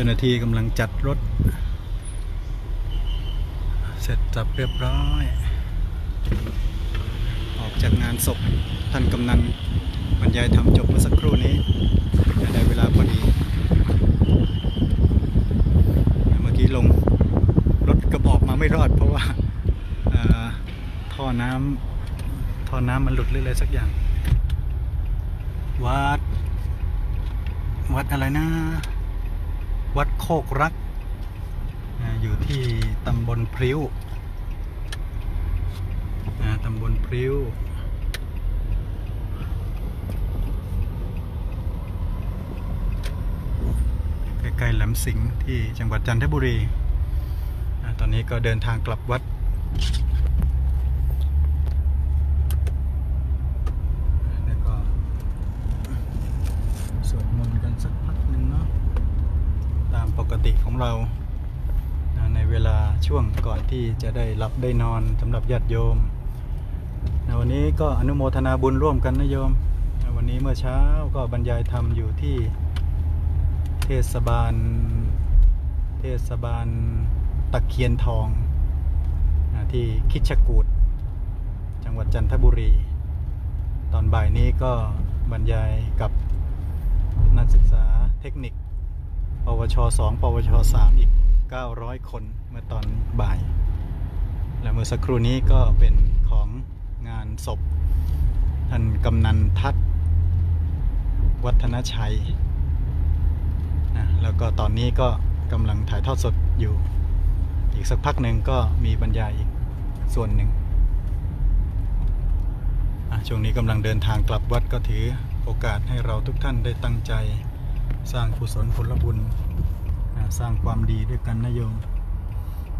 จ้าหน้าที่กำลังจัดรถ เสร็จจับเรียบร้อย ออกจากงานศพท่านกำนันบรรยายทำจบเมื่อสักครู่นี้ได้เวลาพอดี เมื่อกี้ลงรถกระบอกมาไม่รอด เพราะว่าท่อน้ำท่อน้ำมันหลุดหรืออะไรสักอย่าง วัด วัดอะไรนะ วัดโคกรัก อยู่ที่ตำบลพริ้วตำบลพริ้วใกล้ๆแหลมสิงห์ที่จังหวัดจันทบุรี ตอนนี้ก็เดินทางกลับวัด แล้วก็สวดมนต์กันสักพักหนึ่งเนาะ ตามปกติของเรา ในเวลาช่วงก่อนที่จะได้หลับได้นอนสำหรับญาติโยมนะวันนี้ก็อนุโมทนาบุญร่วมกันนะโยมนะวันนี้เมื่อเช้าก็บรรยายธรรมอยู่ที่เทศบาล เทศบาลตะเคียนทองนะที่คิชกูดจังหวัดจันทบุรี ตอนบ่ายนี้ก็บรรยายกับนักศึกษาเทคนิค วช2ปวช3อีก 900 คนเมื่อตอนบ่าย และเมื่อสักครู่นี้ก็เป็นของงานศพ ท่านกำนันทัศน์วัฒนชัยนะแล้วก็ตอนนี้ก็กำลังถ่ายทอดสดอยู่ อีกสักพักหนึ่งก็มีบรรยายอีกส่วนหนึ่งช่วงนี้กำลังเดินทางกลับวัดก็ถือโอกาสให้เราทุกท่านได้ตั้งใจ สร้างกุศลผลบุญอ่าสร้างความดีด้วยกันนะโยม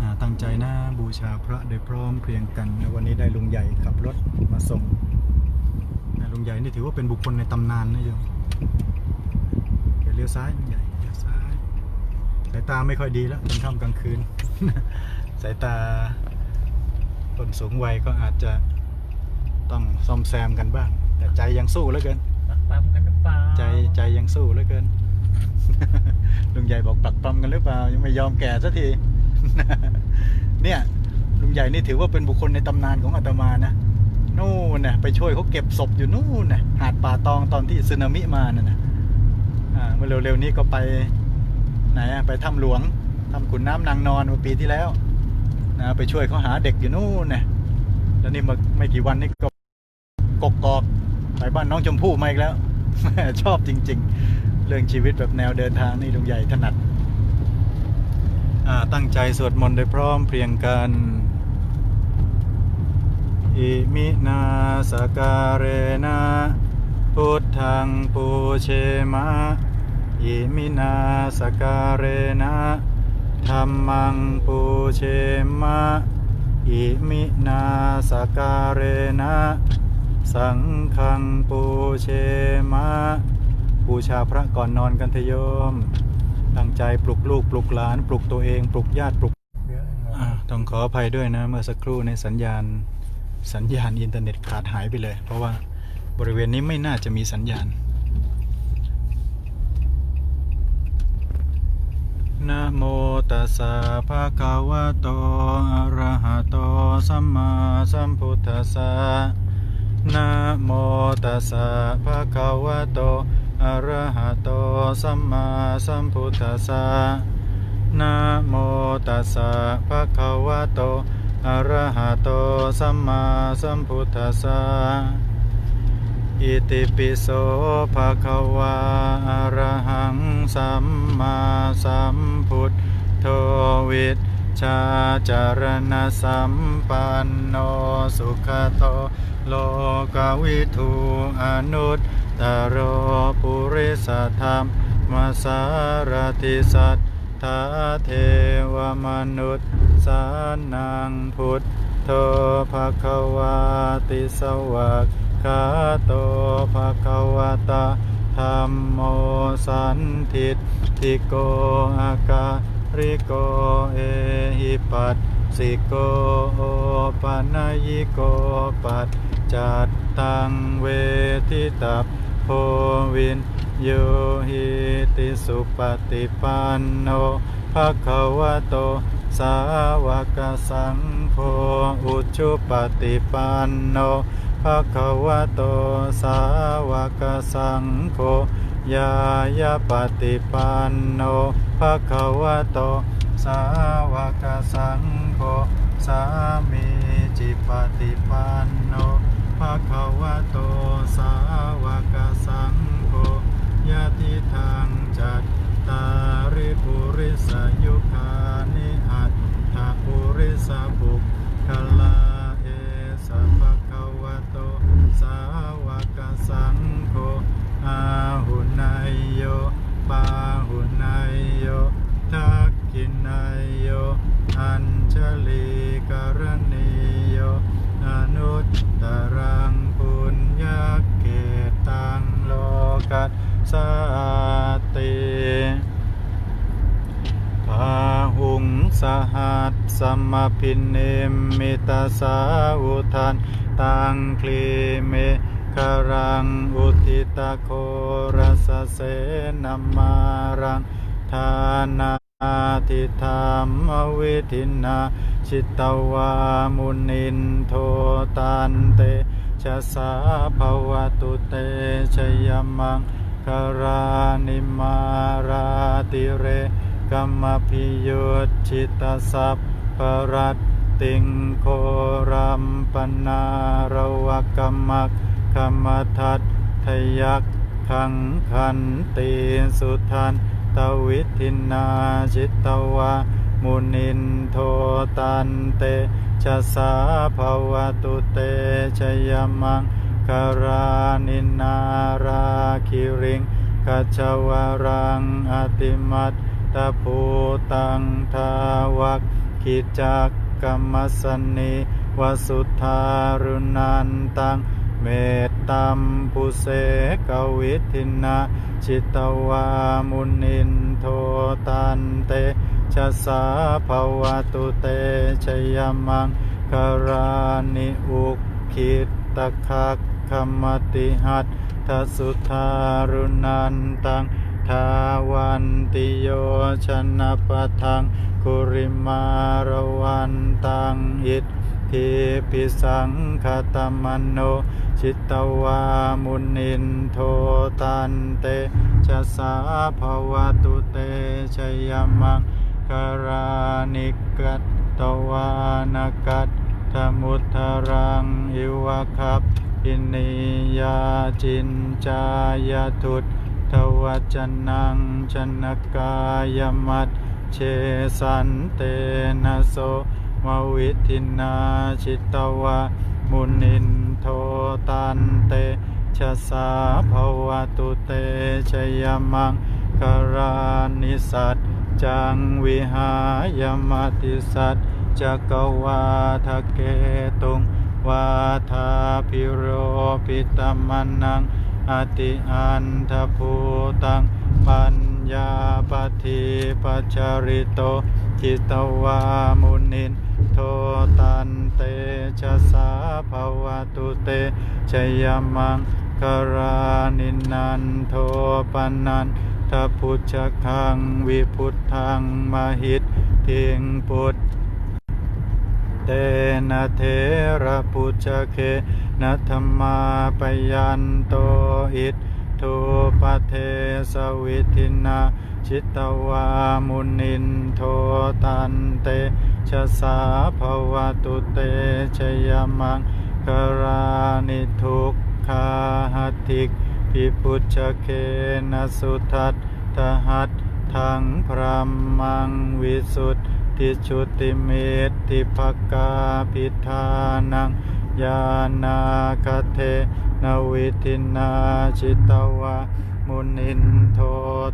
อ่าตั้งใจนะบูชาพระโดยพร้อมเพรียงกันนะวันนี้ได้ลุงใหญ่ขับรถมาส่งนะลุงใหญ่นี่ถือว่าเป็นบุคคลในตำนานนะโยมเดี๋ยวเลี้ยวซ้ายลุงใหญ่เลี้ยวซ้ายสายตาไม่ค่อยดีแล้วกลางค่ำกลางคืน สายตาคนสูงวัยก็อาจจะต้องซ่อมแซมกันบ้าง แต่ใจยังสู้เหลือเกินปักปั๊มกันหรือเปล่าใจใจยังสู้เหลือเกิน ลุงใหญ่บอกปักปั๊มกันหรือเปล่า ยังไม่ยอมแก่สักที เนี่ยลุงใหญ่นี่ถือว่าเป็นบุคคลในตำนานของอาตมานะนู่นนะไปช่วยเขาเก็บศพอยู่นู่นนะหาดป่าตองตอนที่สึนามิมานั่นนะเมื่อเร็วๆนี้ก็ไปไหนอะไปถ้ำหลวงถ้ำขุนน้ำนางนอนเมื่อปีที่แล้วนะไปช่วยเขาหาเด็กอยู่นู่นนะแล้วนี่มาไม่กี่วันนี้ก็กกอกไปบ้านน้องชมพู่มาอีกแล้วชอบจริง ๆ เรื่องชีวิตแบบแนวเดินทางนี่ลุงใหญ่ถนัดตั้งใจสวดมนต์โดยพร้อมเพรียงกันอิมินาสการเรนะพุทธังปูเชมะอิมินาสการเรนะธรรมังปูเชมะอิมินาสการเรนะสังฆังปูเชมะ บูชาพระก่อนนอนกันเถอะโยม ตั้งใจปลุกลูกปลุกหลาน ปลุกตัวเอง ปลุกญาติปลุกต้องขออภัยด้วยนะ เมื่อสักครู่ในสัญญาณสัญญาณอินเทอร์เน็ตขาดหายไปเลย เพราะว่าบริเวณนี้ไม่น่าจะมีสัญญาณนะโมตัสสะภะคะวะโตอะระหะโตสัมมาสัมพุทธัสสะนะโมตัสสะภะคะวะโต อะระหะโตสัมมาสัมพุทธัสสะนะโมตัสสะภะคะวะโตอะระหะโตสัมมาสัมพุทธัสสะอิติปิโสภะคะวะอะระหังสัมมาสัมพุทโธวิชชาจารณสัมปันโนสุขโตโลกวิทูอนุต ตโรปุริสธรรมมาสารติสัทธาเทวมนุษย์สานังพุทธโธภะคะวาติสวากขาโตภะคะวตาธรรมโมสันทิติโกอาการิโกเอหิปัสสิโกโอปัญญิโกปัจจัตตังเวทิตัพ โพวินโยหิติสุปฏิปันโนภะคะวะโต สาวกสังโฆอุชุปฏิปันโนภะคะวะโต สาวกสังโฆยายาปฏิปันโนภะคะวะโต สาวกสังโฆสามีจิปฏิปันโน ภะคะวะโตสาวกสังโฆยะติทางจัตตาริปุริสยุคานิอัตถะปุริสบุคคลาเอสภะคะวะโตสาวกสังโฆอาหุนายโยปาหุนายโยทักขินายโยอัญชลีกรณีโยอนุ ตรังปุญญเกตังโลกัสสาติพาหุงสหัสสมพินเนมิตาสาวุทันตังคลีเมคารังอุทิตาโครสเสนามารังทานาทิธรรมวิทินา ชิตวามุนินโทตันเตชะสาภวตุเตชยมังคารานิมาราติเรกัมมพิยุตชิตสัพปรัตติงโครัมปนารวกรรมักขมทัตทยักขังคันตีสุทันตวิทินาจิตตวา มุนินโทตันเตชะสาภวตุเตชยมังคารานินาราคิริงกัจจวารังอติมัตตะภูตังทาวักขิจักกรรมสนีวสุทธารุนันตังเมตตัมปุเสกวิทินาชิตวามุนินโทตันเต ชสาภาวตุเตชยมังคารานิอุกขิตตะคักขมติหัตทสุทารุนันตังทาวันติโยชนะปะทังกุริมารวันตังอิทธิปิสังคตมโน ชิตวามุนินโทตันเตชะสาภวตุเตชยมัง คารานิกัตตวานกัตธมุทรังอิวะคับอินิยาจินจายทุตทวัจนังชนกายมัตเชสันเตนะโสมวิทินาชิตวะมุนินโทตันเตชะสาภวตุเตชยมังคารานิสัต จังวิหายมติสัตจักวาทะเกตุงวาทาพิโรปิตมันังอติอันทภูตังปัญญาปฏิปัจาริโตจิตวามุนินโทตันเตชะสาภวตุเตชยมังคารานินันโทปนนัน ทพุชคังวิพุทธังมหิตทิงพุทธเตนะเทระปุจเคนะธรรมาปยันโตอิทธุปเทสวิทินาชิตวามุนินโทตันเตชะสาภวตุเตชยมังคารานิทุกขาหติก พิพุชเคนะสุทัตทหัตถังพระมังวิสุทธิชุติเมติภกาพิธานังยานาคเทนวิทินาชิตวะมุนินโท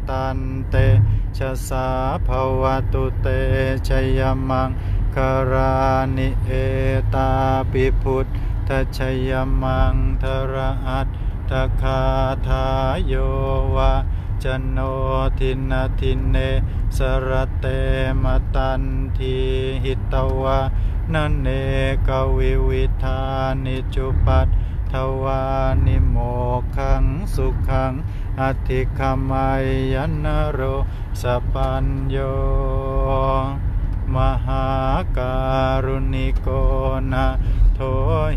ตันเตชะสาภวตุเตชยมังคารานิเอตาปิพุทธชยมังทระอัต ตคาทายโยวะจโนทินาทินเนสรเตมตันทีหิตวะนันเนกวิวิธานิจุปัตทวานิโมขังสุขังอธิคมัยยันนโรสปัญโยมหาการุณิโกนะโท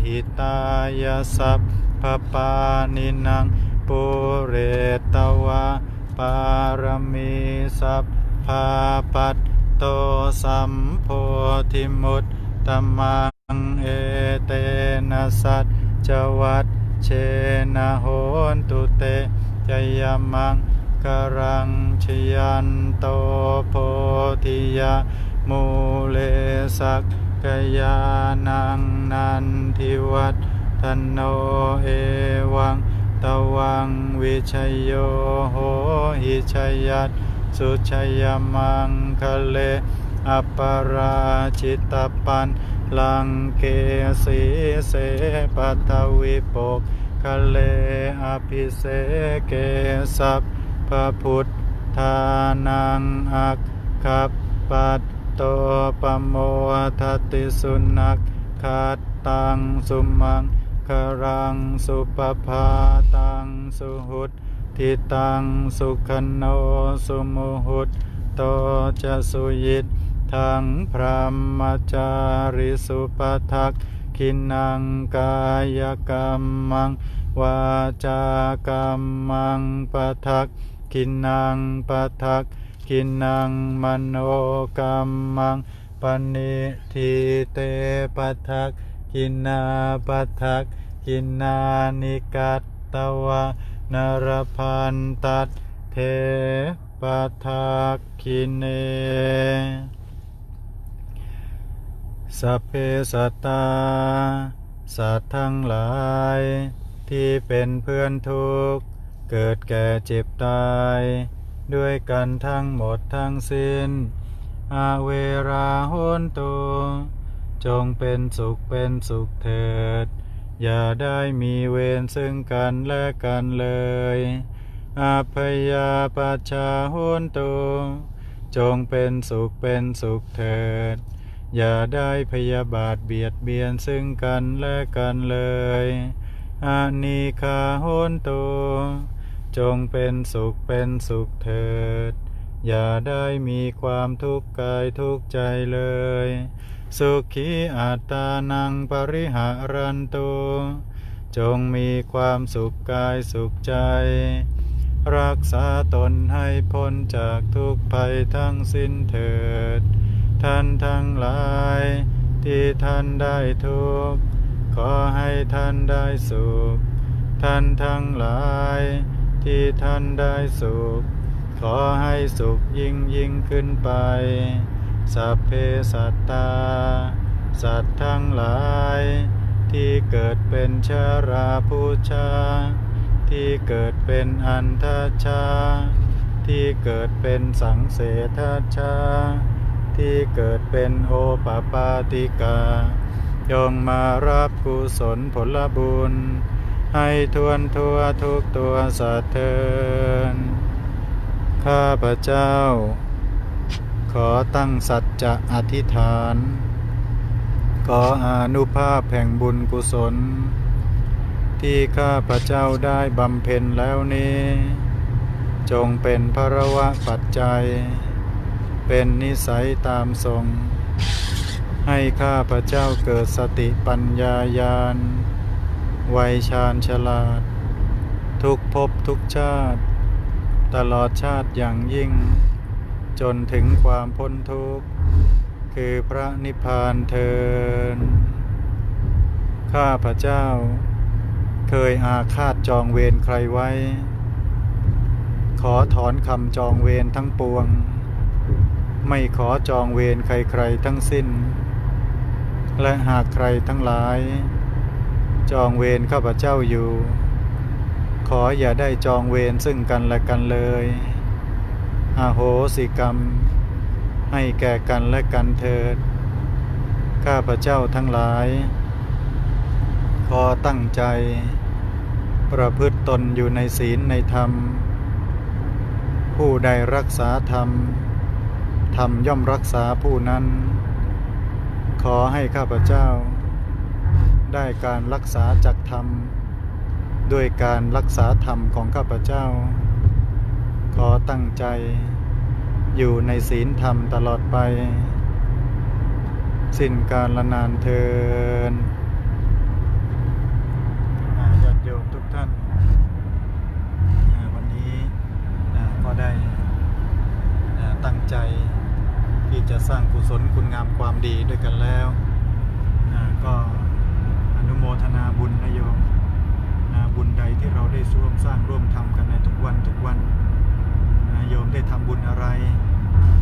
หิตายสัพ พปานินังปุเรตวะปารมีสัพพาปัตโตสัมโพธิมุตตมังเอเตนะสัจจวัตเชนะโหนตุเตจยมังกรังชยันโตโพธิยามูเลสักกยานังนันทิวัต ทนโนเอวังตวังวิชัยโยโหหิชัยยัตสุชัยมังคะเลอัปราชิตปันลังเกสีเสปัทวิปกคะเลอภิเสเกสัพพระพุทธานังอักขับปัตโตปโมทตติสุนักขัดตังสุมัง ครังสุปภาตังสุหุตทิตังสุขันโนสุโมหุตโตจะสุยิตทังพรหมจาริสุปทักขินังกายกรรมังวาจากรรมังปทักขินังปทักกินังมโนกรรมังปณิทิเตปัทัก กินนาปัทักกินนานิกัตตวะนรพันตัดเทปัทักขิเนสเพสัตตาสัตว์ทั้งหลาย ที่เป็นเพื่อนทุกข์ เกิดแก่เจ็บตาย ด้วยกันทั้งหมดทั้งสิ้น อาเวราโหนตุ จงเป็นสุขเป็นสุขเถิด อย่าได้มีเวรซึ่งกันและกันเลยอาพยาปัชาโหนตุจงเป็นสุขเป็นสุขเถิด อย่าได้พยาบาทเบียดเบียนซึ่งกันและกันเลยอานิคาโหนตุจงเป็นสุขเป็นสุขเถิด อย่าได้มีความทุกข์กายทุกข์ใจเลย สุขีอัตานังปริหารันตุจงมีความสุขกายสุขใจ รักษาตนให้พ้นจากทุกภัยทั้งสิ้นเถิด ท่านทั้งหลาย ที่ท่านได้ทุกข์ขอให้ท่านได้สุข ท่านทั้งหลาย ที่ท่านได้สุข ขอให้สุขยิ่งยิ่งขึ้นไป สัพเพสัตตา สัตว์ทั้งหลาย ที่เกิดเป็นชาราผู้ชา ที่เกิดเป็นอันทชา ที่เกิดเป็นสังเสทชา ที่เกิดเป็นโอปปาติกายงมารับกุศลผลบุญ ให้ทวนทั่วทุกตัวสัตว์เทินข้าพระเจ้า ขอตั้งสัจจะอธิษฐาน ขออนุภาพแห่งบุญกุศล ที่ข้าพระเจ้าได้บำเพ็ญแล้วนี้ จงเป็นพระวะปัจจัย เป็นนิสัยตามทรง ให้ข้าพระเจ้าเกิดสติปัญญาญาณไวยชาญฉลาด ทุกภพทุกชาติ ตลอดชาติอย่างยิ่ง จนถึงความพ้นทุกข์ คือพระนิพพานเทิน ข้าพระเจ้า เคยอาฆาตจองเวรใครไว้ ขอถอนคำจองเวรทั้งปวง ไม่ขอจองเวรใครๆทั้งสิ้น และหากใครทั้งหลาย จองเวรข้าพเจ้าอยู่ ขออย่าได้จองเวรซึ่งกันและกันเลย อาโหสิกรรม ให้แก่กันและกันเถิด ข้าพเจ้าทั้งหลาย ขอตั้งใจ ประพฤติตนอยู่ในศีลในธรรม ผู้ใดรักษาธรรม ธรรมย่อมรักษาผู้นั้น ขอให้ข้าพเจ้า ได้การรักษาจากธรรม ด้วยการรักษาธรรมของข้าพเจ้า ขอตั้งใจ อยู่ในศีลธรรมตลอดไป สิ้นการละนานเทินอ่าญาติโยมทุกท่าน วันนี้ก็ได้ตั้งใจที่จะสร้างกุศลคุณงามความดีด้วยกันแล้ว ก็อนุโมทนาบุญนะโยมบุญใดที่เราได้ร่วมสร้างร่วมทำกันในทุกวันทุกวัน โยมได้ทำบุญอะไร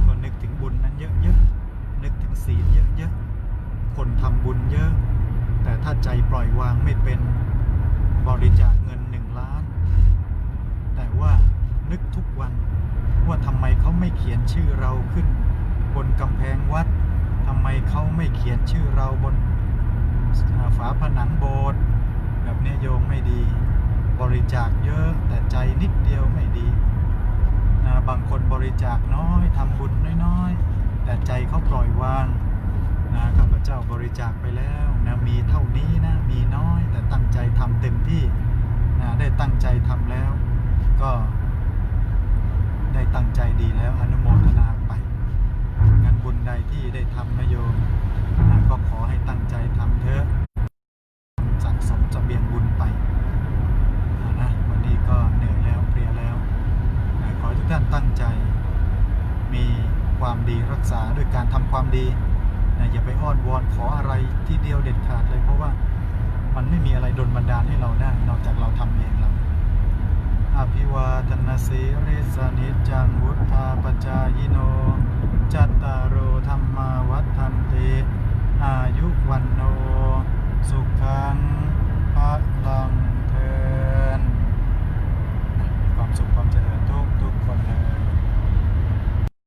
ก็นึกถึงบุญนั้นเยอะๆ นึกถึงศีลเยอะๆ คนทำบุญเยอะ แต่ถ้าใจปล่อยวางไม่เป็นบริจาคเงินหนึ่งล้าน แต่ว่านึกทุกวันว่าทำไมเขาไม่เขียนชื่อเราขึ้น บนกำแพงวัดทำไมเขาไม่เขียนชื่อเราบนฝาผนังโบสถ์แบบนี้โยมไม่ดี บริจาคเยอะแต่ใจนิดเดียวไม่ดี นะบางคนบริ จาคน้อยทำบุญน้อยๆ แต่ใจเขาปล่อยวางนะข้าพเจ้าบริจาคไปแล้วนะมีเท่านี้นะมีน้อยแต่ตั้งใจทำเต็มที่นะได้ตั้งใจทำแล้ว ก็ได้ตั้งใจดีแล้วอนุโมทนาไปงานบุญใดที่ได้ทำนะโยมนะก็ขอให้ตั้งใจทำเถอะสั่งสมเบียงบุญไปเอานะวันนี้ก็เหนื่อยแล้วเพลียแล้วนะขอทุกท่านตั้งใจ มีความดีรักษาด้วยการทำความดีนะอย่าไปอ้อนวอนขออะไรที่เดียวเด็ดขาดเลย เพราะว่ามันไม่มีอะไรดลบันดาลให้เราได้ นอกจากเราทำเองแล้วอภิวาทนาสีริสนิจังวุธาปจายโน จัตตารโอธรรมาวัฏันติอายุวันโน สุขังพระลังเทินความสุขความเจริญ